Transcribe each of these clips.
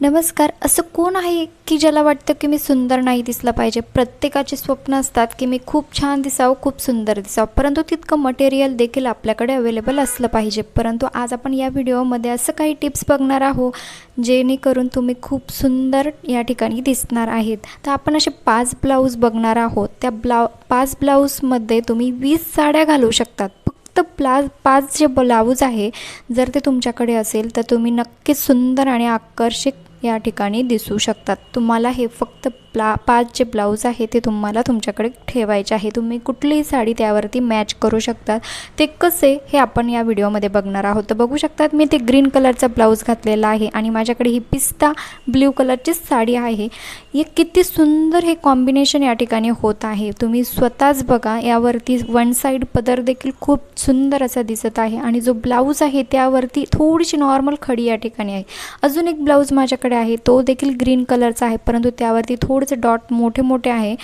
नमस्कार. असं कोण आहे की ज्याला वाटतं की मी सुंदर नाही दिसलं पाहिजे? प्रत्येकाचे स्वप्न असतात की मी खूप छान दिसावं खूप सुंदर दिसावं. परंतु तितकं मटेरियल देखील आपल्याकडे अवेलेबल असलं पाहिजे. परंतु आज आपण या व्हिडिओमध्ये असं काही टिप्स बघणार आहोत जेणेकरून तुम्ही खूप सुंदर या ठिकाणी दिसणार आहेत. तर आपण असे पाच ब्लाऊज बघणार आहोत. त्या ब्लाउ पाच ब्लाऊजमध्ये तुम्ही वीस साड्या घालू शकतात. फक्त प्ला पाच जे ब्लाऊज आहे जर ते तुमच्याकडे असेल तर तुम्ही नक्कीच सुंदर आणि आकर्षक या ठिकाणी दिसू शकतात. तुम्हाला हे फक्त प्ला पाच जे ब्लाऊज आहे ते तुम्हाला तुमच्याकडे ठेवायचे आहे. तुम्ही कुठलीही साडी त्यावरती मॅच करू शकतात. ते कसे हे आपण या व्हिडिओमध्ये बघणार आहोत. तर बघू शकतात मी ते ग्रीन कलरचा ब्लाऊज घातलेला आहे आणि माझ्याकडे ही पिस्ता ब्ल्यू कलरची साडी आहे. हे किती सुंदर हे कॉम्बिनेशन या ठिकाणी होत आहे. तुम्ही स्वतःच बघा यावरती वन साईड पदर देखील खूप सुंदर असा दिसत आहे आणि जो ब्लाऊज आहे त्यावरती थोडीशी नॉर्मल खडी या ठिकाणी आहे. अजून एक ब्लाऊज माझ्याकडे आहे तो देखील ग्रीन कलरचा आहे परंतु त्यावरती थोडं थोडेसे डॉट मोठे मोठे आहे.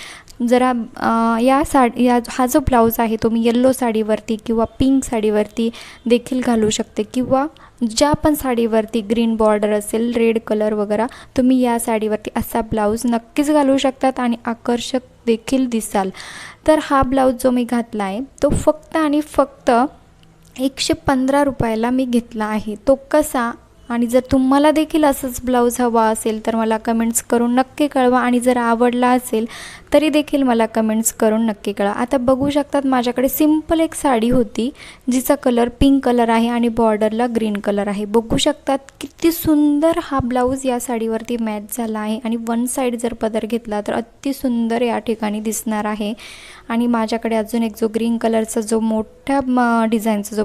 जरा या साडी या हा जो ब्लाऊज आहे तो मी येल्लो साडीवरती किंवा पिंक साडीवरती देखील घालू शकते. किंवा ज्या पण साडीवरती ग्रीन बॉर्डर असेल रेड कलर वगैरे तुम्ही या साडीवरती असा ब्लाऊज नक्कीच घालू शकतात आणि आकर्षक देखील दिसाल. तर हा ब्लाऊज जो मी घातला आहे तो फक्त आणि फक्त एकशे पंधरा रुपयाला मी घेतला आहे. तो कसा आणि जर तुम्हाला देखील असंच ब्लाऊज हवा असेल तर मला कमेंट्स करून नक्की कळवा. आणि जर आवडला असेल तरी देखील मला कमेंट्स करून नक्की कळवा. आता बघू शकतात माझ्याकडे सिंपल एक साडी होती जिचा कलर पिंक कलर आहे आणि बॉर्डरला ग्रीन कलर आहे. बघू शकतात किती सुंदर हा ब्लाऊज या साडीवरती मॅच झाला आहे. आणि वन साईड जर पदर घेतला तर अति सुंदर या ठिकाणी दिसणार आहे. आणि माझ्याकडे अजून एक जो ग्रीन कलरचा जो मोठ्या म डिझाईनचा जो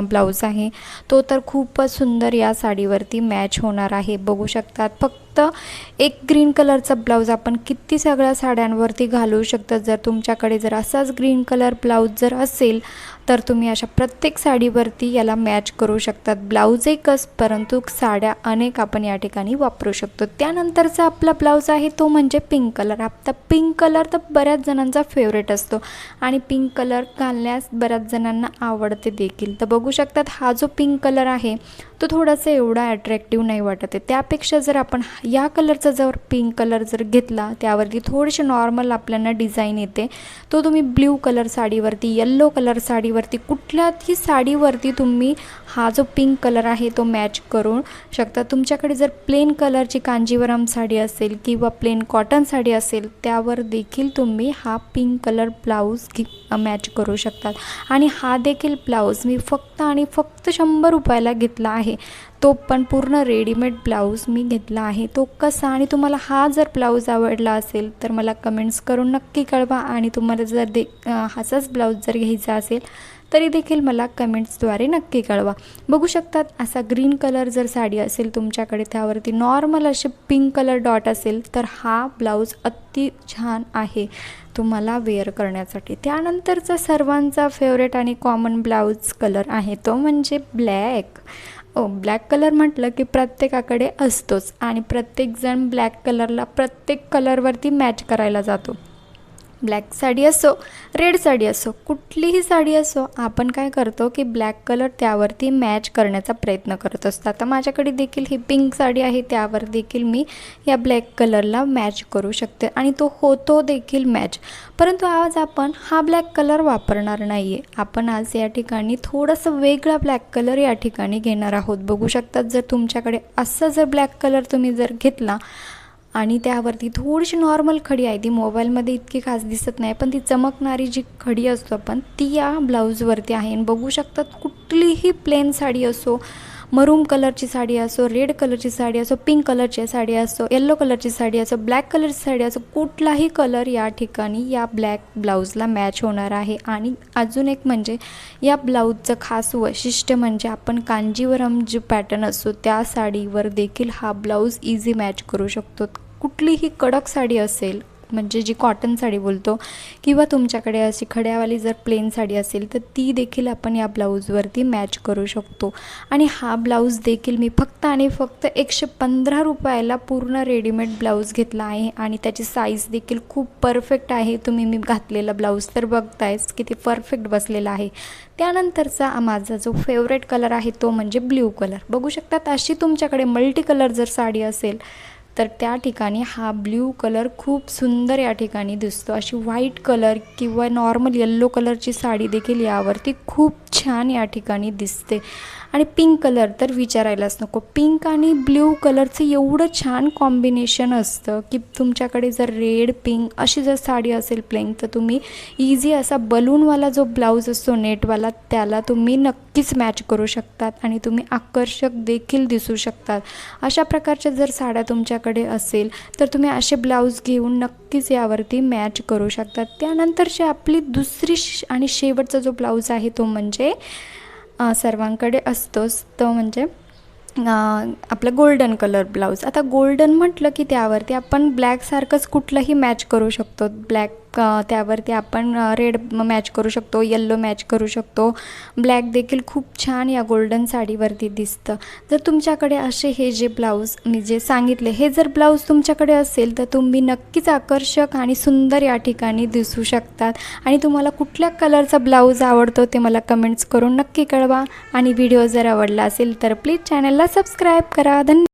ब्लाऊज आहे तो तर खूपच सुंदर या साडीवरती मॅच होणार आहे. बघू शकतात. फक्त एक ग्रीन कलरचा ब्लाऊज आपण किती सगळ्या साड्यांवरती घालू शकता. जर तुमच्याकडे जर असाच ग्रीन कलर ब्लाऊज जर असेल तर तुम्ही अशा प्रत्येक साडीवरती याला मॅच करू शकतात. ब्लाऊज एकच परंतु साड्या अनेक आपण या ठिकाणी वापरू शकतो. त्यानंतरचा आपला ब्लाऊज आहे तो म्हणजे पिंक कलर आता पिंक कलर तर बऱ्याच जणांचा फेवरेट असतो आणि पिंक कलर घालण्यास बऱ्याच जणांना आवडते देखील. तर बघू शकतात हा जो पिंक कलर आहे तो थोडासा एवढा अट्रॅक्टिव्ह नाही वाटत आहे. त्यापेक्षा जर आपण या कलरचा जर पिंक कलर जर घेतला त्यावरती थोडेसे नॉर्मल आपल्याला डिझाईन येते. तो तुम्ही ब्ल्यू कलर साडीवरती येल्लो कलर साडीवरती कुठल्याही साडीवरती तुम्ही हा जो पिंक कलर आहे तो मॅच करू शकता. तुमच्याकडे जर प्लेन कलरची कांजीवरम साडी असेल किंवा प्लेन कॉटन साडी असेल त्यावर देखील तुम्ही हा पिंक कलर ब्लाऊज घे मॅच करू शकतात आणि हा देखील ब्लाऊज मी फक्त आणि फक्त शंभर रुपयाला घेतला आहे. तो पण पूर्ण रेडीमेड ब्लाऊज मी घेतला आहे. तो कसा आणि तुम्हाला हा जर ब्लाऊज आवडला असेल तर मला कमेंट्स करून नक्की कळवा. आणि तुम्हाला जर दे हाच हाचाच ब्लाऊज जर घ्यायचा असेल तरी देखील मला कमेंट्सद्वारे नक्की कळवा. बघू शकतात असा ग्रीन कलर जर साडी असेल तुमच्याकडे त्यावरती नॉर्मल असे पिंक कलर डॉट असेल तर हा ब्लाऊज अति छान आहे तुम्हाला वेअर करण्यासाठी. त्यानंतरचा सर्वांचा फेवरेट आणि कॉमन ब्लाऊज कलर आहे तो म्हणजे ब्लॅक. ओ ब्लॅक कलर म्हटलं की प्रत्येकाकडे असतोच आणि प्रत्येकजण ब्लॅक कलरला प्रत्येक कलरवरती मॅच करायला जातो. ब्लॅक साडी असो रेड साडी असो कुठलीही साडी असो आपण काय करतो की ब्लॅक कलर त्यावरती मॅच करण्याचा प्रयत्न करत असतो. आता माझ्याकडे देखील ही पिंक साडी आहे त्यावर देखील मी या ब्लॅक कलरला मॅच करू शकते आणि तो होतो देखील मॅच. परंतु आज आपण हा ब्लॅक कलर वापरणार नाही आहे आपण आज या ठिकाणी थोडंसं वेगळा ब्लॅक कलर या ठिकाणी घेणार आहोत. बघू शकतात जर तुमच्याकडे असं जर ब्लॅक कलर तुम्ही जर घेतला आणि त्यावरती थोडीशी नॉर्मल खडी आहे. ती मोबाईलमध्ये इतकी खास दिसत नाही पण ती चमकणारी जी खडी असतो आपण ती या ब्लाऊजवरती आहे. आणि बघू शकतात कुठलीही प्लेन साडी असो मरूम कलरची साडी असो रेड कलरची साडी असो पिंक कलरची साडी असो येल्लो कलरची साडी असो ब्लॅक कलरची साडी असो कुठलाही कलर या ठिकाणी या ब्लॅक ब्लाऊजला मॅच होणार आहे. आणि अजून एक म्हणजे या ब्लाऊजचं खास वैशिष्ट्य म्हणजे आपण कांजीवरम जे पॅटर्न असतो त्या साडीवर देखील हा ब्लाऊज इझी मॅच करू शकतो. कुठलीही कडक साडी असेल म्हणजे जी कॉटन साडी बोलतो किंवा तुमच्याकडे अशी खड्यावाली जर प्लेन साडी असेल तर ती देखील आपण या ब्लाऊजवरती मॅच करू शकतो. आणि हा ब्लाऊज देखील मी फक्त आणि फक्त एकशे पंधरा रुपयाला पूर्ण रेडीमेड ब्लाऊज घेतला आहे आणि त्याची साईज देखील खूप परफेक्ट आहे. तुम्ही मी घातलेला ब्लाऊज तर बघतायच किती परफेक्ट बसलेला आहे. त्यानंतरचा माझा जो फेवरेट कलर आहे तो म्हणजे ब्ल्यू कलर बघू शकतात अशी तुमच्याकडे मल्टी कलर जर साडी असेल तर त्या ठिकाणी हा ब्ल्यू कलर खूप सुंदर या ठिकाणी दिसतो. अशी व्हाईट कलर किंवा नॉर्मल येल्लो कलरची साडी देखील यावरती खूप छान या ठिकाणी दिसते. आणि पिंक कलर तर विचारायलाच नको. पिंक आणि ब्ल्यू कलरचं एवढं छान कॉम्बिनेशन असतं की तुमच्याकडे जर रेड पिंक अशी जर साडी असेल प्लेन तर तुम्ही इझी असा बलूनवाला जो ब्लाऊज असतो नेटवाला त्याला तुम्ही नक्कीच मॅच करू शकतात आणि तुम्ही आकर्षक देखील दिसू शकतात. अशा प्रकारच्या जर साड्या तुमच्या तुमच्याकडे असेल तर तुम्ही असे ब्लाऊज घेऊन नक्कीच यावरती मॅच करू शकतात त्यानंतरची आपली दुसरी आणि शेवटचा जो ब्लाऊज आहे तो म्हणजे सर्वांकडे असतोच. तो म्हणजे आपलं गोल्डन कलर ब्लाऊज. आता गोल्डन म्हटलं की त्यावरती आपण ब्लॅकसारखंच कुठलंही मॅच करू शकतो. ब्लॅक क त्यावरती आपण रेड मॅच करू शकतो येल्लो मॅच करू शकतो. ब्लॅक देखील खूप छान या गोल्डन साडीवरती दिसतं. जर तुमच्याकडे असे हे जे ब्लाऊज मी जे सांगितले हे जर ब्लाऊज तुमच्याकडे असेल तर तुम्ही नक्कीच आकर्षक आणि सुंदर या ठिकाणी दिसू शकतात. आणि तुम्हाला कुठल्या कलरचा ब्लाऊज आवडतो ते मला कमेंट्स करून नक्की कळवा. आणि व्हिडिओ जर आवडला असेल तर प्लीज चॅनलला सबस्क्राईब करा. धन्यवाद.